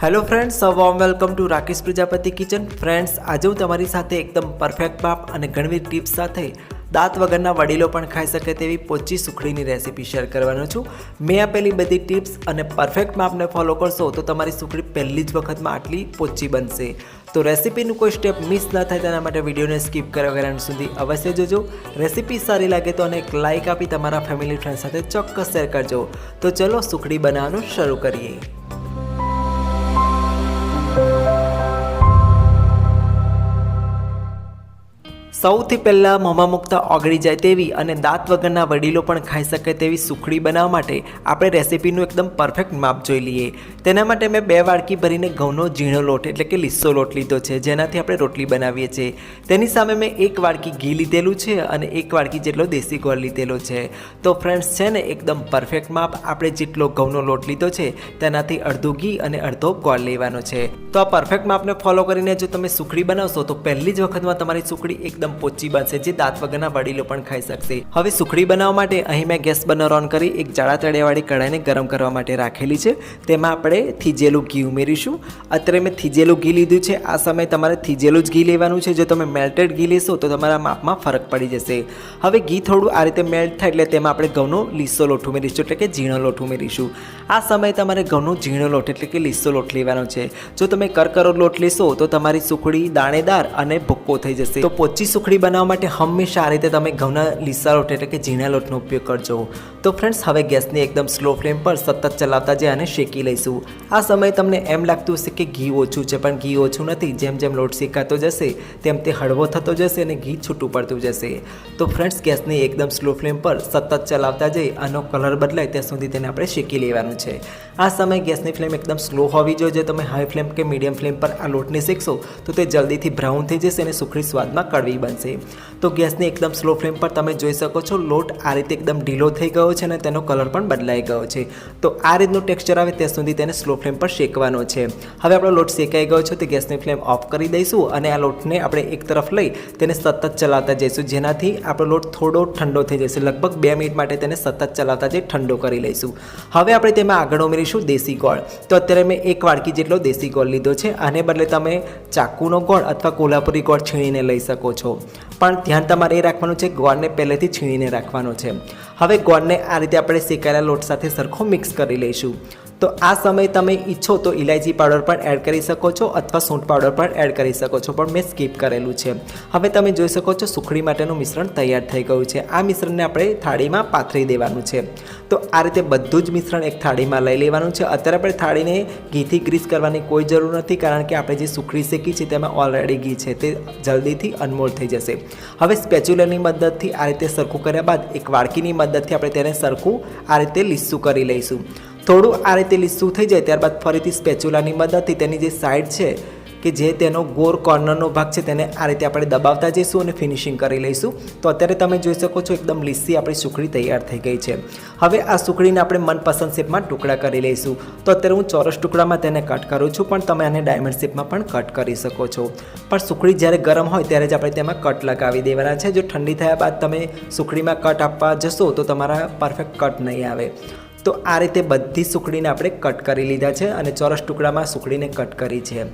Hello friends વોમ welcome to Rakesh Prajapati kitchen friends આજે હું તમારી સાથે એકદમ પરફેક્ટ માપ અને ઘણી ટિપ્સ સાથે દાંત વગરના વડીલો પણ ખાઈ શકે તેવી પોચી સુખડીની રેસીપી શેર કરવાનો છું. મેં આપેલી બધી ટિપ્સ અને પરફેક્ટ માપને ફોલો કરશો તો તમારી સુખડી પહેલી જ વખતમાં આટલી પોચી બનશે. તો રેસીપીનું કોઈ સ્ટેપ મિસ ન થાય તેના માટે વિડીયોને સ્કીપ કર્યા વગર સુધી અવશ્ય જોજો. રેસીપી સારી લાગે તો અને એક લાઇક આપી તમારા ફેમિલી ફ્રેન્ડ સાથે ચોક્કસ શેર કરજો. તો ચલો સુખડી બનાવવાનું શરૂ કરીએ. સૌથી પહેલાં મોંમાં મૂકતા ઓગળી જાય તેવી અને દાંત વગરના વડીલો પણ ખાઈ શકે તેવી સુખડી બનાવવા માટે આપણે રેસીપીનું એકદમ પરફેક્ટ માપ જોઈ લઈએ. તેના માટે મેં બે વાડકી ભરીને ઘઉંનો ઝીણો લોટ એટલે કે લીસ્સો લોટ લીધો છે, જેનાથી આપણે રોટલી બનાવીએ છીએ. તેની સામે મેં એક વાડકી ઘી લીધેલું છે અને એક વાડકી જેટલો દેશી ગોળ લીધેલો છે. તો ફ્રેન્ડ્સ છે ને, એકદમ પરફેક્ટ માપ આપણે જેટલો ઘઉંનો લોટ લીધો છે, તેનાથી અડધું ઘી અને અડધો ગોળ લેવાનો છે. તો આ પરફેક્ટ માપને ફોલો કરીને જો તમે સુખડી બનાવશો, તો પહેલી જ વખતમાં તમારી સુખડી એકદમ પોચી બનશે, જે દાંત વગરના વડીલો પણ ખાઈ શકશે. હવે સુખડી બનાવવા માટે અહીં મેં ગેસ બર્નર ઓન કરી, એક જાડા તળિયાવાળી કઢાઈને ગરમ કરવા માટે રાખેલી છે. તેમાં આપણે થીજેલું ઘી ઉમેરીશું. અત્યારે મેં થીજેલું ઘી લીધું છે. આ સમયે તમારે થીજેલું જ ઘી લેવાનું છે. જો તમે મેલ્ટેડ ઘી લેશો, તો તમારા માપમાં ફરક પડી જશે. હવે ઘી થોડું આ રીતે મેલ્ટ થાય એટલે તેમાં આપણે ઘઉંનો લીસો લોટ ઉમેરીશું, એટલે કે ઝીણો લોટ ઉમેરીશું. આ સમયે તમારે ઘઉંનો ઝીણો લોટ, એટલે કે લીસો લોટ લેવાનો છે. જો તમે કરકરો લોટ લેશો, તો તમારી સુખડી, દાણેદાર અને ભૂક્કો થઈ જશે. તો પોચી સુખડી બનાવવા માટે હંમેશા આ રીતે તમે ઘઉંના લીસા લોટ એટલે કે ઝીણા લોટનો ઉપયોગ કરજો. તો ફ્રેન્ડ્સ હવે ગેસની એકદમ સ્લો ફ્લેમ પર સતત ચલાવતા જઈ આને શેકી લઈશું. આ સમયે તમને એમ લાગતું હશે કે ઘી ઓછું છે, પણ ઘી ઓછું નથી. જેમ જેમ લોટ શેકાતો જશે, તેમ તે હળવો થતો જશે અને ઘી છૂટું પડતું જશે. તો ફ્રેન્ડ્સ ગેસની એકદમ સ્લો ફ્લેમ પર સતત ચલાવતા જઈ આનો કલર બદલાય ત્યાં સુધી તેને આપણે શેકી લેવાનું છે. આ સમયે ગેસની ફ્લેમ એકદમ સ્લો હોવી જોઈએ. તમે હાઈ ફ્લેમ કે મીડિયમ ફ્લેમ પર આ લોટને શેકશો, તો તે જલ્દીથી બ્રાઉન થઈ જશે અને સુખડી સ્વાદમાં કડવી બનશે. તો ગેસને એકદમ સ્લો ફ્લેમ પર તમે જોઈ શકો છો, લોટ આ રીતે એકદમ ઢીલો થઈ ગયો છે અને તેનો કલર પણ બદલાઈ ગયો છે. તો આ રીતનું ટેક્સચર આવે ત્યાં સુધી તેને સ્લો ફ્લેમ પર શેકવાનો છે. હવે આપણો લોટ શેકાઈ ગયો છે, તો ગેસની ફ્લેમ ઓફ કરી દઈશું અને આ લોટને આપણે એક તરફ લઈ તેને સતત ચલાવતા જઈશું. જેનાથી આપણો લોટ થોડો ઠંડો થઈ જશે. લગભગ બે મિનિટ માટે તેને સતત ચલાવતા જઈ ઠંડો કરી લઈશું. હવે આપણે તેમાં આગળ ઉમેરીશું દેશી ગોળ. તો અત્યારે મેં એક વાડકી જેટલો દેશી ગોળ લીધો છે. આને બદલે તમે ચાકુનો ગોળ અથવા કોલ્હાપુરી ગોળ છીણીને લઈ શકો છો. પણ ધ્યાન તમારે એ રાખવાનું છે, ગોળને પહેલેથી છીણીને રાખવાનો છે. હવે ગોળને આ રીતે આપણે શેકાયેલા લોટ સાથે સરખો મિક્સ કરી લઈશું. તો આ સમયે તમે ઈચ્છો તો ઇલાયચી પાવડર પણ એડ કરી શકો છો અથવા સૂંઠ પાવડર પણ એડ કરી શકો છો. પણ મેં સ્કીપ કરેલું છે. હવે તમે જોઈ શકો છો સુખડી માટેનું મિશ્રણ તૈયાર થઈ ગયું છે. આ મિશ્રણને આપણે થાળીમાં પાથરી દેવાનું છે. તો આ રીતે બધું જ મિશ્રણ એક થાળીમાં લઈ લેવાનું છે. અત્યારે આપણે થાળીને ઘીથી ગ્રીસ કરવાની કોઈ જરૂર નથી કારણ કે આપણે જે સુખડી શેકી છે તેમાં ઓલરેડી ઘી છે તે જલ્દીથી અનમોલ થઈ જશે. હવે સ્પેચ્યુલરની મદદથી આ રીતે સરખું કર્યા બાદ એક વાડકીની મદદથી આપણે તેને સરખું આ રીતે લીસું કરી લઈશું. થોડું આ રીતે લીસું થઈ જાય ત્યારબાદ ફરીથી સ્પેચ્યુલાની મદદથી તેની જે સાઈડ છે કે જે તેનો ગોર કોર્નરનો ભાગ છે તેને આ રીતે આપણે દબાવતા જઈશું અને ફિનિશિંગ કરી લઈશું. તો અત્યારે તમે જોઈ શકો છો એકદમ લીસી આપણી સુખડી તૈયાર થઈ ગઈ છે. હવે આ સુખડીને આપણે મનપસંદ શેપમાં ટુકડા કરી લઈશું. તો અત્યારે હું ચોરસ ટુકડામાં તેને કટ કરું છું, પણ તમે આને ડાયમંડ શેપમાં પણ કટ કરી શકો છો. પણ સુખડી જ્યારે ગરમ હોય ત્યારે જ આપણે તેમાં કટ લગાવી દેવાના છે. જો ઠંડી થયા બાદ તમે સુખડીમાં કટ આપવા જશો તો તમારા પરફેક્ટ કટ નહીં આવે. તો આ રીતે બધી સુખડીને આપણે કટ કરી લીધા છે અને ચોરસ ટુકડામાં સુખડીને કટ કરી છે.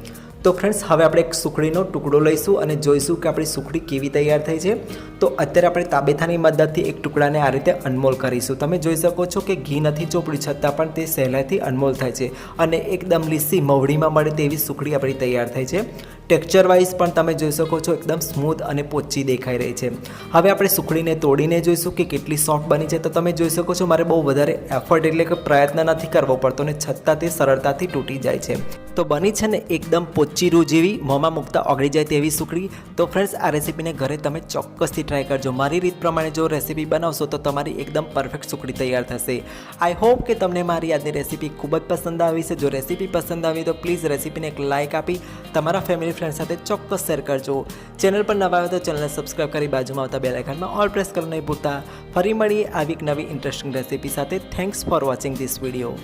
તો ફ્રેન્ડ્સ હવે આપણે એક સુખડીનો ટુકડો લઈશું અને જોઈશું કે આપણી સુખડી કેવી તૈયાર થઈ છે. તો અત્યારે આપણે તાબેથાની મદદથી એક ટુકડાને આ રીતે અનમોલ કરીશું. તમે જોઈ શકો છો કે ઘી નથી ચોપડી, છતાં પણ તે સહેલાઈથી અનમોલ થાય છે અને એકદમ લીસી મવડીમાં મળે તેવી સુખડી આપણી તૈયાર થઈ છે. ટેક્સચર વાઇઝ પણ તમે જોઈ શકો છો, એકદમ સ્મૂથ અને પોચી દેખાઈ રહી છે. હવે આપણે સુખડીને તોડીને જોઈશું કે કેટલી સોફ્ટ બની છે. તો તમે જોઈ શકો છો, મારે બહુ વધારે એફર્ટ એટલે કે પ્રયત્ન નથી કરવો પડતો ને છતાં તે સરળતાથી તૂટી જાય છે. તો બની છે ને એકદમ પોચી રૂ જેવી, મોંમાં મૂકતા ઓગળી જાય તેવી સુખડી. તો ફ્રેન્ડ્સ આ રેસીપીને ઘરે તમે ચોક્કસથી ટ્રાય કરજો. મારી રીત પ્રમાણે જો રેસીપી બનાવશો તો તમારી એકદમ પરફેક્ટ સુખડી તૈયાર થશે. આઈ હોપ કે તમને મારી આજની રેસીપી ખૂબ જ પસંદ આવી છે. જો રેસીપી પસંદ આવી તો પ્લીઝ રેસીપીને એક લાઇક આપી, તમારા ફેમિલી ફ્રેન્ડ સાથે ચોક્કસ શેર કરજો. ચેનલ પર નવા આવે તો ચેનલને સબસ્ક્રાઈબ કરી બાજુમાં આવતા આઇકનમાં ઓલ પ્રેસ કરવું નહીં ભૂલતા. ફરી મળીએ આવી એક નવી ઇન્ટરેસ્ટિંગ રેસીપી સાથે. Thanks for watching this video